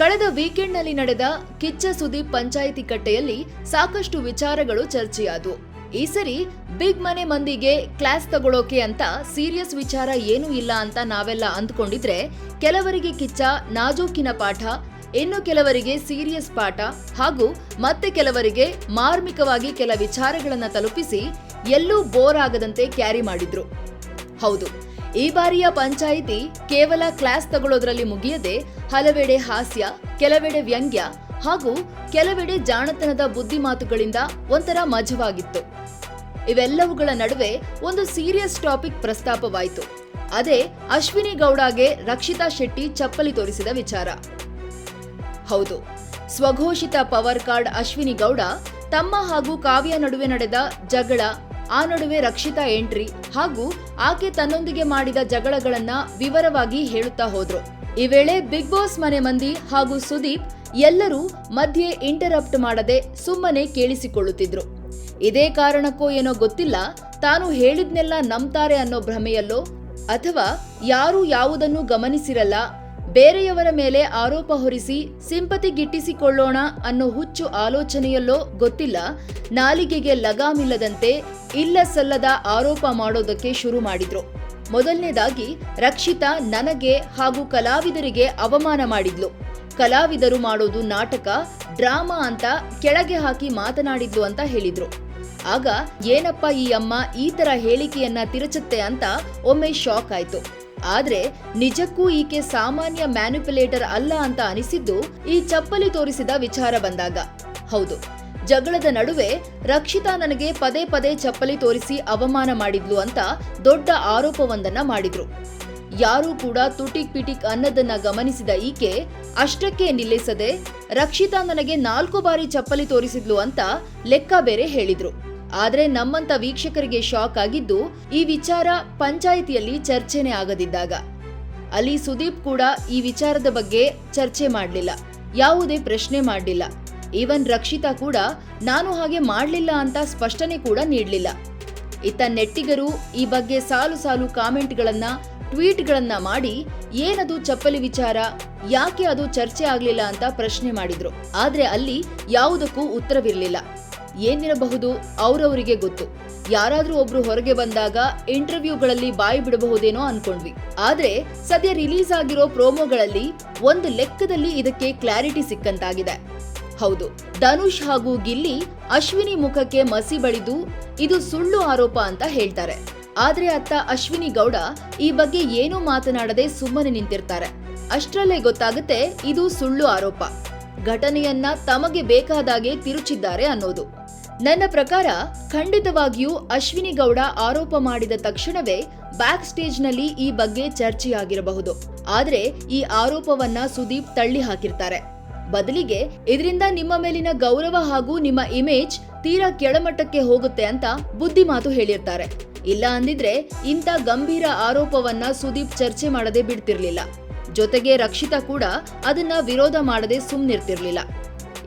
ಕಳೆದ ವೀಕೆಂಡ್ನಲ್ಲಿ ನಡೆದ ಕಿಚ್ಚ ಸುದೀಪ್ ಪಂಚಾಯಿತಿ ಕಟ್ಟೆಯಲ್ಲಿ ಸಾಕಷ್ಟು ವಿಚಾರಗಳು ಚರ್ಚೆಯಾದವು. ಈ ಸರಿ ಬಿಗ್ ಮನೆ ಮಂದಿಗೆ ಕ್ಲಾಸ್ ತಗೊಳ್ಳೋಕೆ ಅಂತ ಸೀರಿಯಸ್ ವಿಚಾರ ಏನೂ ಇಲ್ಲ ಅಂತ ನಾವೆಲ್ಲ ಅಂದ್ಕೊಂಡಿದ್ರೆ ಕೆಲವರಿಗೆ ಕಿಚ್ಚ ನಾಜೂಕಿನ ಪಾಠ, ಇನ್ನು ಕೆಲವರಿಗೆ ಸೀರಿಯಸ್ ಪಾಠ ಹಾಗೂ ಮತ್ತೆ ಕೆಲವರಿಗೆ ಮಾರ್ಮಿಕವಾಗಿ ಕೆಲ ವಿಚಾರಗಳನ್ನು ತಲುಪಿಸಿ ಎಲ್ಲೂ ಬೋರ್ ಆಗದಂತೆ ಕ್ಯಾರಿ ಮಾಡಿದ್ರು. ಹೌದು. ಈ ಬಾರಿಯ ಪಂಚಾಯಿತಿ ಕೇವಲ ಕ್ಲಾಸ್ ತಗೊಳ್ಳೋದ್ರಲ್ಲಿ ಮುಗಿಯದೆ ಹಲವೆಡೆ ಹಾಸ್ಯ, ಕೆಲವೆಡೆ ವ್ಯಂಗ್ಯ ಹಾಗೂ ಕೆಲವೆಡೆ ಜಾಣತನದ ಬುದ್ಧಿಮಾತುಗಳಿಂದ ಒಂಥರ ಮಜವಾಗಿತ್ತು. ಇವೆಲ್ಲವುಗಳ ನಡುವೆ ಒಂದು ಸೀರಿಯಸ್ ಟಾಪಿಕ್ ಪ್ರಸ್ತಾಪವಾಯಿತು. ಅದೇ ಅಶ್ವಿನಿ ಗೌಡಗೆ ರಕ್ಷಿತಾ ಶೆಟ್ಟಿ ಚಪ್ಪಲಿ ತೋರಿಸಿದ ವಿಚಾರ. ಹೌದು, ಸ್ವಘೋಷಿತ ಪವರ್ ಕಾರ್ಡ್ ಅಶ್ವಿನಿ ಗೌಡ ತಮ್ಮ ಹಾಗೂ ಕಾವ್ಯ ನಡುವೆ ನಡೆದ ಜಗಳ ಆ ನಡುವೆ ರಕ್ಷಿತಾ ಎಂಟ್ರಿ ಹಾಗೂ ಆಕೆ ತನ್ನೊಂದಿಗೆ ಮಾಡಿದ ಜಗಳಗಳನ್ನ ವಿವರವಾಗಿ ಹೇಳುತ್ತಾ ಹೋದ್ರು. ಈ ವೇಳೆ ಬಿಗ್ ಬಾಸ್ ಮನೆ ಮಂದಿ ಹಾಗೂ ಸುದೀಪ್ ಎಲ್ಲರೂ ಮಧ್ಯೆ ಇಂಟರಪ್ಟ್ ಮಾಡದೆ ಸುಮ್ಮನೆ ಕೇಳಿಸಿಕೊಳ್ಳುತ್ತಿದ್ರು. ಇದೇ ಕಾರಣಕ್ಕೋ ಏನೋ ಗೊತ್ತಿಲ್ಲ, ತಾನು ಹೇಳಿದ್ನೆಲ್ಲ ನಂಬ್ತಾರೆ ಅನ್ನೋ ಭ್ರಮೆಯಲ್ಲೋ ಅಥವಾ ಯಾರು ಯಾವುದನ್ನು ಗಮನಿಸಿರಲ್ಲ ಬೇರೆಯವರ ಮೇಲೆ ಆರೋಪ ಹೊರಿಸಿ ಸಿಂಪತಿ ಗಿಟ್ಟಿಸಿಕೊಳ್ಳೋಣ ಅನ್ನೋ ಹುಚ್ಚು ಆಲೋಚನೆಯಲ್ಲೋ ಗೊತ್ತಿಲ್ಲ. ನಾಲಿಗೆಗೆ ಲಗಾಮಿಲ್ಲದಂತೆ ಇಲ್ಲ ಸಲ್ಲದ ಆರೋಪ ಮಾಡೋದಕ್ಕೆ ಶುರು ಮಾಡಿದ್ರು. ಮೊದಲನೇದಾಗಿ ರಕ್ಷಿತಾ ನನಗೆ ಹಾಗೂ ಕಲಾವಿದರಿಗೆ ಅವಮಾನ ಮಾಡಿದ್ಲು. ಕಲಾವಿದರು ಮಾಡೋದು ನಾಟಕ, ಡ್ರಾಮಾ ಅಂತ ಕೆಳಗೆ ಹಾಕಿ ಮಾತನಾಡಿದ್ಲು ಅಂತ ಹೇಳಿದ್ರು. ಆಗ ಏನಪ್ಪ ಈ ಅಮ್ಮ ಈ ತರ ಹೇಳಿಕೆಯನ್ನ ತಿರುಚುತ್ತೆ ಅಂತ ಒಮ್ಮೆ ಶಾಕ್ ಆಯ್ತು. ಆದ್ರೆ ನಿಜಕ್ಕೂ ಈಕೆ ಸಾಮಾನ್ಯ ಮ್ಯಾನಿಪುಲೇಟರ್ ಅಲ್ಲ ಅಂತ ಅನಿಸಿದ್ದು ಈ ಚಪ್ಪಲಿ ತೋರಿಸಿದ ವಿಚಾರ ಬಂದಾಗ. ಹೌದು, ಜಗಳದ ನಡುವೆ ರಕ್ಷಿತಾ ನನಗೆ ಪದೇ ಪದೇ ಚಪ್ಪಲಿ ತೋರಿಸಿ ಅವಮಾನ ಮಾಡಿದ್ಲು ಅಂತ ದೊಡ್ಡ ಆರೋಪವೊಂದನ್ನ ಮಾಡಿದ್ರು. ಯಾರೂ ಕೂಡ ತುಟಿಕ್ ಪಿಟಿಕ್ ಅನ್ನದನ್ನ ಗಮನಿಸಿದ ಈಕೆ ಅಷ್ಟಕ್ಕೆ ನಿಲ್ಲಿಸದೆ ರಕ್ಷಿತಾ ನನಗೆ ನಾಲ್ಕು ಬಾರಿ ಚಪ್ಪಲಿ ತೋರಿಸಿದ್ಲು ಅಂತ ಲೆಕ್ಕ ಬೇರೆ ಹೇಳಿದ್ರು. ಆದ್ರೆ ನಮ್ಮಂತ ವೀಕ್ಷಕರಿಗೆ ಶಾಕ್ ಆಗಿದ್ದು ಈ ವಿಚಾರ ಪಂಚಾಯಿತಿಯಲ್ಲಿ ಚರ್ಚೆನೆ ಆಗದಿದ್ದಾಗ. ಅಲ್ಲಿ ಸುದೀಪ್ ಕೂಡ ಈ ವಿಚಾರದ ಬಗ್ಗೆ ಚರ್ಚೆ ಮಾಡಲಿಲ್ಲ. ಯಾವುದೇ ಪ್ರಶ್ನೆ ಮಾಡಲಿಲ್ಲ. ಈವನ್ ರಕ್ಷಿತಾ ಕೂಡ, ನಾನು ಹಾಗೆ ಮಾಡಲಿಲ್ಲ ಅಂತ ಸ್ಪಷ್ಟನೆ ಕೂಡ ನೀಡಲಿಲ್ಲ. ಇತ್ತ ನೆಟ್ಟಿಗರು ಈ ಬಗ್ಗೆ ಸಾಲು ಸಾಲು ಕಾಮೆಂಟ್ಗಳನ್ನ, ಟ್ವೀಟ್ಗಳನ್ನ ಮಾಡಿ ಏನದು ಚಪ್ಪಲಿ ವಿಚಾರ, ಯಾಕೆ ಅದು ಚರ್ಚೆ ಆಗಲಿಲ್ಲ ಅಂತ ಪ್ರಶ್ನೆ ಮಾಡಿದ್ರು. ಆದ್ರೆ ಅಲ್ಲಿ ಯಾವುದಕ್ಕೂ ಉತ್ತರವಿರಲಿಲ್ಲ. ಏನಿರಬಹುದು ಅವ್ರವರಿಗೆ ಗೊತ್ತು. ಯಾರಾದ್ರೂ ಒಬ್ರು ಹೊರಗೆ ಬಂದಾಗ ಇಂಟರ್ವ್ಯೂಗಳಲ್ಲಿ ಬಾಯಿ ಬಿಡಬಹುದೇನೋ ಅನ್ಕೊಂಡ್ವಿ. ಆದ್ರೆ ಸದ್ಯ ರಿಲೀಸ್ ಆಗಿರೋ ಪ್ರೋಮೋಗಳಲ್ಲಿ ಒಂದು ಲೆಕ್ಕದಲ್ಲಿ ಇದಕ್ಕೆ ಕ್ಲಾರಿಟಿ ಸಿಕ್ಕಂತಾಗಿದೆ. ಹೌದು, ಧನುಷ್ ಹಾಗೂ ಗಿಲ್ಲಿ ಅಶ್ವಿನಿ ಮುಖಕ್ಕೆ ಮಸಿ ಬಳಿದು ಇದು ಸುಳ್ಳು ಆರೋಪ ಅಂತ ಹೇಳ್ತಾರೆ. ಆದ್ರೆ ಅತ್ತ ಅಶ್ವಿನಿ ಗೌಡ ಈ ಬಗ್ಗೆ ಏನೂ ಮಾತನಾಡದೆ ಸುಮ್ಮನೆ ನಿಂತಿರ್ತಾರೆ. ಅಷ್ಟರಲ್ಲೇ ಗೊತ್ತಾಗುತ್ತೆ ಇದು ಸುಳ್ಳು ಆರೋಪ. ಘಟನೆಯನ್ನ ತಮಗೆ ಬೇಕಾದಾಗೆ ತಿರುಚಿದ್ದಾರೆ ಅನ್ನೋದು. ನನ್ನ ಪ್ರಕಾರ ಖಂಡಿತವಾಗಿಯೂ ಅಶ್ವಿನಿ ಗೌಡ ಆರೋಪ ಮಾಡಿದ ತಕ್ಷಣವೇ ಬ್ಯಾಕ್ ಸ್ಟೇಜ್ನಲ್ಲಿ ಈ ಬಗ್ಗೆ ಚರ್ಚೆಯಾಗಿರಬಹುದು. ಆದರೆ ಈ ಆರೋಪವನ್ನ ಸುದೀಪ್ ತಳ್ಳಿ ಹಾಕಿರ್ತಾರೆ. ಬದಲಿಗೆ ಇದರಿಂದ ನಿಮ್ಮ ಮೇಲಿನ ಗೌರವ ಹಾಗೂ ನಿಮ್ಮ ಇಮೇಜ್ ತೀರಾ ಕೆಳಮಟ್ಟಕ್ಕೆ ಹೋಗುತ್ತೆ ಅಂತ ಬುದ್ಧಿಮಾತು ಹೇಳಿರ್ತಾರೆ. ಇಲ್ಲ ಅಂದಿದ್ರೆ ಇಂಥ ಗಂಭೀರ ಆರೋಪವನ್ನ ಸುದೀಪ್ ಚರ್ಚೆ ಮಾಡದೆ ಬಿಡ್ತಿರ್ಲಿಲ್ಲ. ಜೊತೆಗೆ ರಕ್ಷಿತಾ ಕೂಡ ಅದನ್ನ ವಿರೋಧ ಮಾಡದೆ ಸುಮ್ನಿರ್ತಿರ್ಲಿಲ್ಲ.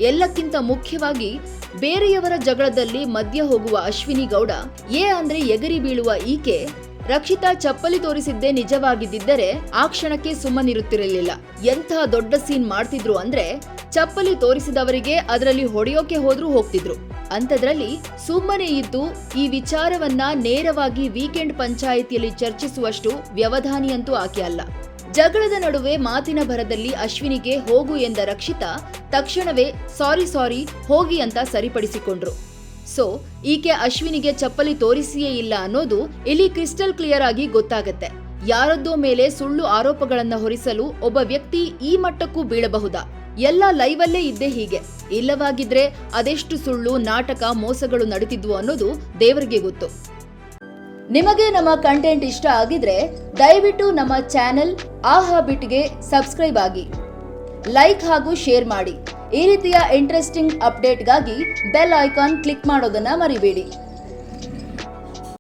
ಎಲ್ಲಕ್ಕಿಂತ ಮುಖ್ಯವಾಗಿ ಬೇರೆಯವರ ಜಗಳದಲ್ಲಿ ಮಧ್ಯ ಹೋಗುವ ಅಶ್ವಿನಿ ಗೌಡ, ಏ ಅಂದ್ರೆ ಎಗರಿ ಬೀಳುವ ಈಕೆ? ರಕ್ಷಿತಾ ಚಪ್ಪಲಿ ತೋರಿಸಿದ್ದೇ ನಿಜವಾಗಿದ್ದರೆ ಆ ಕ್ಷಣಕ್ಕೆ ಸುಮ್ಮನಿರುತ್ತಿರಲಿಲ್ಲ. ಎಂಥ ದೊಡ್ಡ ಸೀನ್ ಮಾಡ್ತಿದ್ರು ಅಂದ್ರೆ ಚಪ್ಪಲಿ ತೋರಿಸಿದವರಿಗೆ ಅದರಲ್ಲಿ ಹೊಡೆಯೋಕೆ ಹೋದ್ರೂ ಹೋಗ್ತಿದ್ರು. ಅಂಥದ್ರಲ್ಲಿ ಸುಮ್ಮನೆ ಇದ್ದು ಈ ವಿಚಾರವನ್ನ ನೇರವಾಗಿ ವೀಕೆಂಡ್ ಪಂಚಾಯಿತಿಯಲ್ಲಿ ಚರ್ಚಿಸುವಷ್ಟು ವ್ಯವಧಾನಿಯಂತೂ ಆಕೆ ಅಲ್ಲ. ಜಗಳದ ನಡುವೆ ಮಾತಿನ ಭರದಲ್ಲಿ ಅಶ್ವಿನಿಗೆ ಹೋಗು ಎಂದ ರಕ್ಷಿತಾ ತಕ್ಷಣವೇ, ಸಾರಿ ಸಾರಿ, ಹೋಗಿ ಅಂತ ಸರಿಪಡಿಸಿಕೊಂಡ್ರು. ಸೊ, ಈಕೆ ಅಶ್ವಿನಿಗೆ ಚಪ್ಪಲಿ ತೋರಿಸಿಯೇ ಇಲ್ಲ ಅನ್ನೋದು ಇಲ್ಲಿ ಕ್ರಿಸ್ಟಲ್ ಕ್ಲಿಯರ್ ಆಗಿ ಗೊತ್ತಾಗತ್ತೆ. ಯಾರದ್ದೋ ಮೇಲೆ ಸುಳ್ಳು ಆರೋಪಗಳನ್ನು ಹೊರಿಸಲು ಒಬ್ಬ ವ್ಯಕ್ತಿ ಈ ಮಟ್ಟಕ್ಕೂ ಬೀಳಬಹುದಾ? ಎಲ್ಲ ಲೈವಲ್ಲೇ ಇದ್ದೇ ಹೀಗೆ. ಇಲ್ಲವಾಗಿದ್ರೆ ಅದೆಷ್ಟು ಸುಳ್ಳು, ನಾಟಕ, ಮೋಸಗಳು ನಡೀತಿದ್ವು ಅನ್ನೋದು ದೇವರಿಗೆ ಗೊತ್ತು. ನಿಮಗೆ ನಮ್ಮ ಕಂಟೆಂಟ್ ಇಷ್ಟ ಆಗಿದ್ರೆ ದಯವಿಟ್ಟು ನಮ್ಮ ಚಾನೆಲ್ ಆಹಾ ಬಿಟ್ಗೆ ಸಬ್ಸ್ಕ್ರೈಬ್ ಆಗಿ ಲೈಕ್ ಹಾಗೂ ಶೇರ್ ಮಾಡಿ. ಈ ರೀತಿಯ ಇಂಟ್ರೆಸ್ಟಿಂಗ್ ಅಪ್ಡೇಟ್ಗಾಗಿ ಬೆಲ್ ಐಕಾನ್ ಕ್ಲಿಕ್ ಮಾಡೋದನ್ನ ಮರಿಬೇಡಿ.